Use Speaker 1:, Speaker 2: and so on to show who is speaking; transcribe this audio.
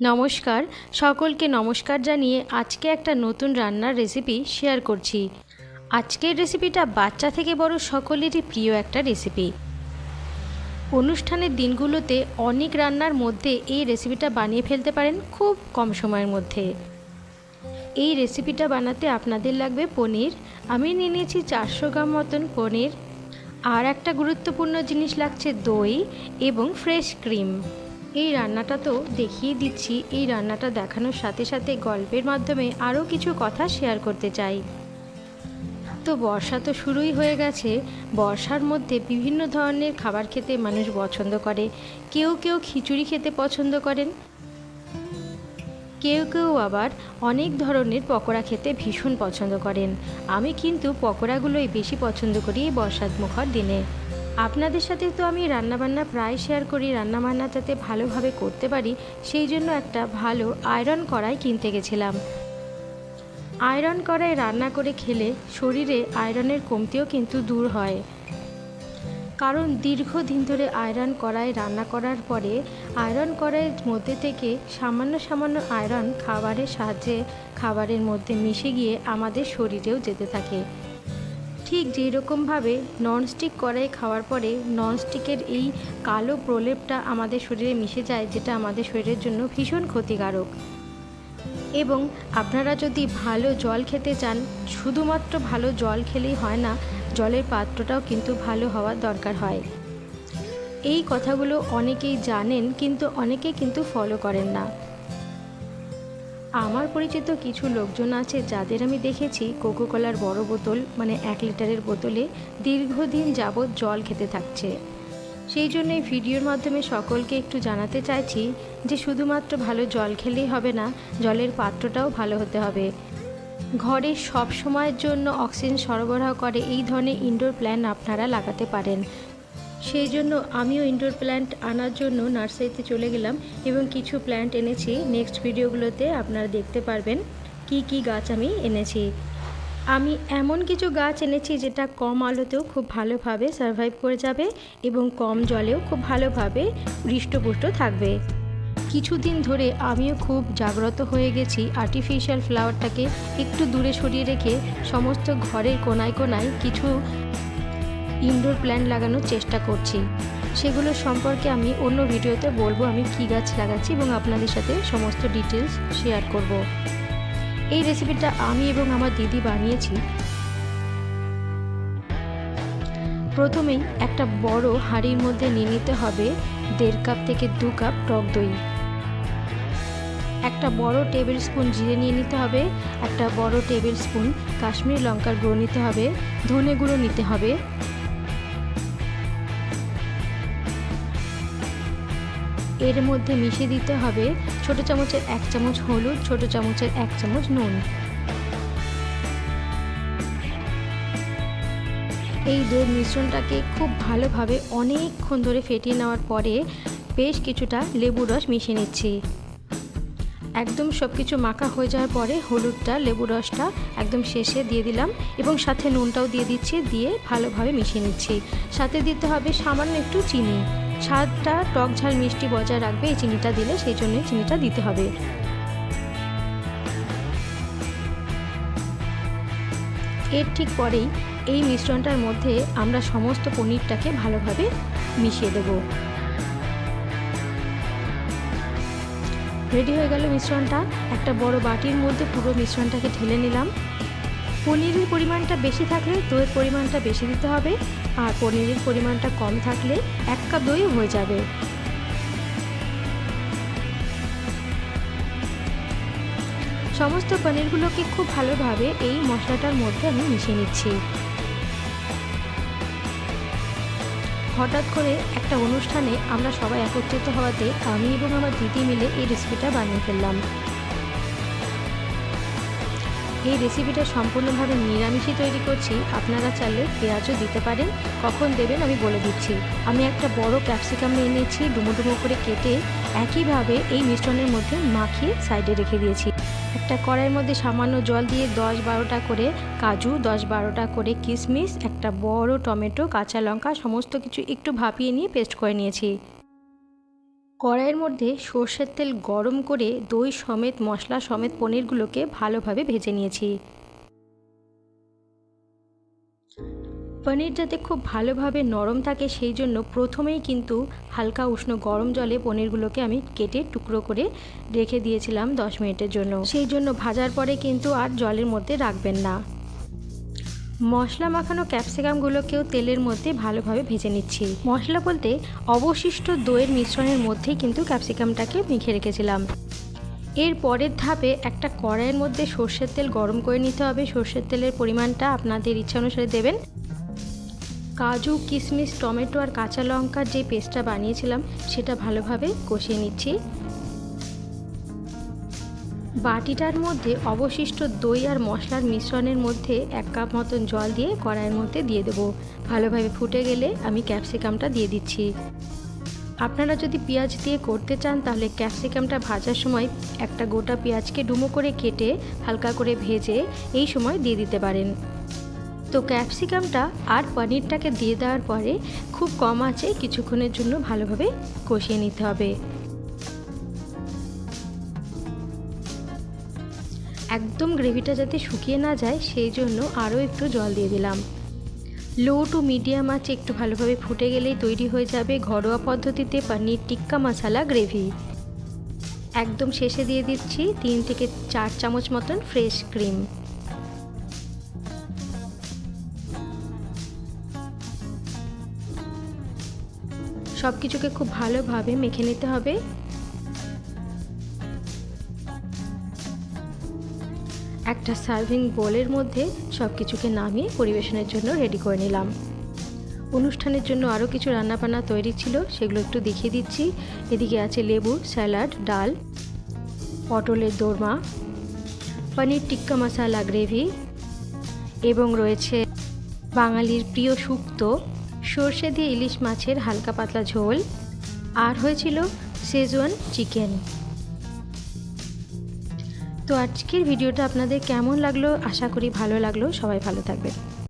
Speaker 1: নমস্কার, সকলকে নমস্কার জানিয়ে আজকে একটা নতুন রান্নার রেসিপি শেয়ার করছি। আজকের রেসিপিটা বাচ্চা থেকে বড় সকলেরই প্রিয় একটা রেসিপি অনুষ্ঠানের দিনগুলোতে অনেক রান্নার মধ্যে এই রেসিপিটা বানিয়ে ফেলতে পারেন খুব কম সময়ের মধ্যে। এই রেসিপিটা বানাতে আপনাদের লাগবে পনির। আমি নিয়ে নিয়েছি চারশো গ্রাম মতন পনির। আর একটা গুরুত্বপূর্ণ জিনিস লাগছে দই এবং ফ্রেশ ক্রিম এই রান্নাটা তো দেখিয়ে দিচ্ছি। এই রান্নাটা দেখানোর সাথে সাথে গল্পের মাধ্যমে আরও কিছু কথা শেয়ার করতে চাই। তো বর্ষা তো শুরুই হয়ে গেছে। বর্ষার মধ্যে বিভিন্ন ধরনের খাবার খেতে মানুষ পছন্দ করে। কেউ কেউ খিচুড়ি খেতে পছন্দ করেন। কেউ কেউ আবার অনেক ধরনের পকোড়া খেতে ভীষণ পছন্দ করেন। আমি কিন্তু পকোড়াগুলোই বেশি পছন্দ করি এই বর্ষার মুখর দিনে। আপনাদের সাথে তো আমি রান্নাবান্না প্রায় শেয়ার করি, রান্নাবান্না যাতে ভালোভাবে করতে পারি, সেই জন্য একটা ভালো আয়রন কড়াই কিনতে গেছিলাম। আয়রন কড়াই রান্না করে খেলে শরীরে আয়রনের কমতিও কিন্তু দূর হয়। কারণ দীর্ঘদিন ধরে আয়রন কড়াই রান্না করার পরে আয়রন কড়াইয়ের মধ্যে থেকে সামান্য সামান্য আয়রন খাবারের সাহায্যে খাবারের মধ্যে মিশে গিয়ে আমাদের শরীরেও যেতে থাকে। ঠিক যেই রকমভাবে ননস্টিক কড়াই খাওয়ার পরে ননস্টিকের এই কালো প্রলেপটা আমাদের শরীরে মিশে যায়, যেটা আমাদের শরীরের জন্য ভীষণ ক্ষতিকারক। এবং আপনারা যদি ভালো জল খেতে চান, শুধুমাত্র ভালো জল খেলেই হয় না, জলের পাত্রটাও কিন্তু ভালো হওয়ার দরকার হয়। এই কথাগুলো অনেকেই জানেন, কিন্তু অনেকে কিন্তু ফলো করেন না। আমার পরিচিত কিছু লোকজন আছে যাদের আমি দেখেছি কোকো কলার বড় বোতল মানে এক লিটারের বোতলে দীর্ঘদিন যাবৎ জল খেতে থাকছে। সেই জন্য এই ভিডিওর মাধ্যমে সকলকে একটু জানাতে চাইছি যে শুধুমাত্র ভালো জল খেলেই হবে না, জলের পাত্রটাও ভালো হতে হবে। ঘরে সব সময়ের জন্য অক্সিজেন সরবরাহ করে এই ধরনের ইনডোর প্ল্যান্ট আপনারা লাগাতে পারেন। সেই জন্য আমিও ইনডোর প্ল্যান্ট আনার জন্য নার্সারিতে চলে গেলাম এবং কিছু প্ল্যান্ট এনেছি। নেক্সট ভিডিওগুলোতে আপনারা দেখতে পারবেন কি কি গাছ আমি এনেছি। আমি এমন কিছু গাছ এনেছি যেটা কম আলোতেও খুব ভালোভাবে সার্ভাইভ করে যাবে এবং কম জলেও খুব ভালোভাবে হৃষ্টপুষ্ট থাকবে। কিছুদিন ধরে আমিও খুব জাগ্রত হয়ে গেছি আর্টিফিশিয়াল ফ্লাওয়ারটাকে একটু দূরে সরিয়ে রেখে সমস্ত ঘরের কোনায় কোনায় কিছু ইনডোর প্ল্যান্ট লাগানোর চেষ্টা করছি। সেগুলো সম্পর্কে আমি অন্য ভিডিওতে বলব, আমি কী গাছ লাগাচ্ছি এবং আপনাদের সাথে সমস্ত ডিটেলস শেয়ার করব। এই রেসিপিটা আমি এবং আমার দিদি বানিয়েছি। প্রথমেই একটা বড় হাঁড়ির মধ্যে নিয়ে নিতে হবে দেড় কাপ থেকে দু কাপ টক দই। একটা বড় টেবিল স্পুন জিরে নিয়ে নিতে হবে, একটা বড় টেবিল স্পুন কাশ্মীর লঙ্কার গুঁড়ো নিতে হবে, ধনে গুঁড়ো নিতে হবে এর মধ্যে মিশিয়ে দিতে হবে ছোট চামচের এক চামচ হলুদ, ছোট চামচের এক চামচ নুন। এই দইয়ের মিশ্রণটাকে খুব ভালোভাবে অনেকক্ষণ ধরে ফেটিয়ে নেওয়ার পরে বেশ কিছুটা লেবু রস মিশিয়ে নিচ্ছি। একদম সব কিছু মাখা হয়ে যাওয়ার পরে হলুদটা লেবু রসটা একদম শেষে দিয়ে দিলাম এবং সাথে নুনটাও দিয়ে দিচ্ছি, দিয়ে ভালোভাবে মিশিয়ে নিচ্ছি। সাথে দিতে হবে সামান্য একটু চিনি। স্বাদটা টক ঝাল মিষ্টি বজায় রাখবে, এই চিনিটা দিলে সেই জন্যই চিনিটা দিতে হবে। এর ঠিক পরেই এই মিশ্রণটার মধ্যে আমরা সমস্ত পনিরটাকে ভালোভাবে মিশিয়ে দেব। রেডি হয়ে গেল মিশ্রণটা। একটা বড় বাটির মধ্যে পুরো মিশ্রণটাকে ঢেলে নিলাম। পনিরের পরিমাণটা বেশি থাকলে দইয়ের পরিমাণটা বেশি দিতে হবে, আর পনিরের পরিমাণটা কম থাকলে এক কাপ দই হয়ে যাবে। সমস্ত পনিরগুলোকে খুব ভালোভাবে এই মশলাটার মধ্যে আমি মিশিয়ে নিচ্ছি। হঠাৎ করে একটা অনুষ্ঠানে আমরা সবাই একত্রিত হওয়াতে আমি এবং আমার দিদি মিলে এই রেসিপিটা বানিয়ে ফেললাম। এই রেসিপিটা সম্পূর্ণভাবে নিরামিষই তৈরি করছি। আপনারা চাইলে পেঁয়াজও দিতে পারেন। কখন দেবেন আমি বলে দিচ্ছি। আমি একটা বড় ক্যাপসিকাম নিয়ে নিয়েছি ডুমো ডুমো করে কেটে একইভাবে এই মিশ্রণের মধ্যে মাখিয়ে সাইডে রেখে দিয়েছি। একটা কড়াইয়ের মধ্যে সামান্য জল দিয়ে দশ বারোটা করে কাজু, দশ বারোটা করে কিশমিশ, একটা বড় টমেটো, কাঁচা লঙ্কা, সমস্ত কিছু একটু ভাপিয়ে নিয়ে পেস্ট করে নিয়েছি। কড়াইয়ের মধ্যে সর্ষের তেল গরম করে দই সমেত, মশলা সমেত পনিরগুলোকে ভালোভাবে ভেজে নিয়েছি। পনির যাতে খুব ভালোভাবে নরম থাকে সেই জন্য প্রথমেই কিন্তু হালকা উষ্ণ গরম জলে পনিরগুলোকে আমি কেটে টুকরো করে রেখে দিয়েছিলাম দশ মিনিটের জন্য। সেই জন্য ভাজার পরে কিন্তু আর জলের মধ্যে রাখবেন না। মশলা মাখানো ক্যাপসিকামগুলোকেও তেলের মধ্যে ভালোভাবে ভেজে নিচ্ছি। মশলা বলতে অবশিষ্ট দইয়ের মিশ্রণের মধ্যেই কিন্তু ক্যাপসিকামটাকে মেখে রেখেছিলাম। এর পরের ধাপে একটা কড়াইয়ের মধ্যে সর্ষের তেল গরম করে নিতে হবে। সর্ষের তেলের পরিমাণটা আপনাদের ইচ্ছা অনুসারে দেবেন। কাজু, কিশমিশ, টমেটো আর কাঁচা লঙ্কার যে পেস্টটা বানিয়েছিলাম, সেটা ভালোভাবে কষিয়ে নিচ্ছি। বাটিটার মধ্যে অবশিষ্ট দই আর মশলার মিশ্রণের মধ্যে এক কাপ মতন জল দিয়ে কড়াইয়ের মধ্যে দিয়ে দেবো। ভালোভাবে ফুটে গেলে আমি ক্যাপসিকামটা দিয়ে দিচ্ছি। আপনারা যদি পেঁয়াজ দিয়ে করতে চান, তাহলে ক্যাপসিকামটা ভাজার সময় একটা গোটা পেঁয়াজকে ডুমো করে কেটে হালকা করে ভেজে এই সময় দিয়ে দিতে পারেন। তো ক্যাপসিকামটা আর পনিরটাকে দিয়ে দেওয়ার পরে খুব কম আছে, কিছুক্ষণের জন্য ভালোভাবে কষিয়ে নিতে হবে। একদম গ্রেভিটা যাতে শুকিয়ে না যায়, সেই জন্য আরও একটু জল দিয়ে দিলাম। লো টু মিডিয়াম আছে একটু ভালোভাবে ফুটে গেলেই তৈরি হয়ে যাবে ঘরোয়া পদ্ধতিতে পনির টিক্কা মশালা গ্রেভি। একদম শেষে দিয়ে দিচ্ছি তিন থেকে চার চামচ মতন ফ্রেশ ক্রিম। সব কিছুকে খুব ভালোভাবে মেখে নিতে হবে। একটা সার্ভিং বোলের মধ্যে সব কিছুকে নামিয়ে পরিবেশনের জন্য রেডি করে নিলাম। অনুষ্ঠানের জন্য আরও কিছু রান্নাবান্না তৈরি ছিল, সেগুলো একটু দেখিয়ে দিচ্ছি। এদিকে আছে লেবু, স্যালাড, ডাল, পটলের দোরমা, পনির টিক্কা মশালা, গ্রেভি এবং রয়েছে বাঙালির প্রিয় শুক্তো সর্ষে দিয়ে ইলিশ মাছের হালকা পাতলা ঝোল। আর হয়েছিল শেজওয়ান চিকেন। তো আজকের ভিডিওটা আপনাদের কেমন লাগল? আশা করি ভালো লাগল। সবাই ভালো থাকবেন।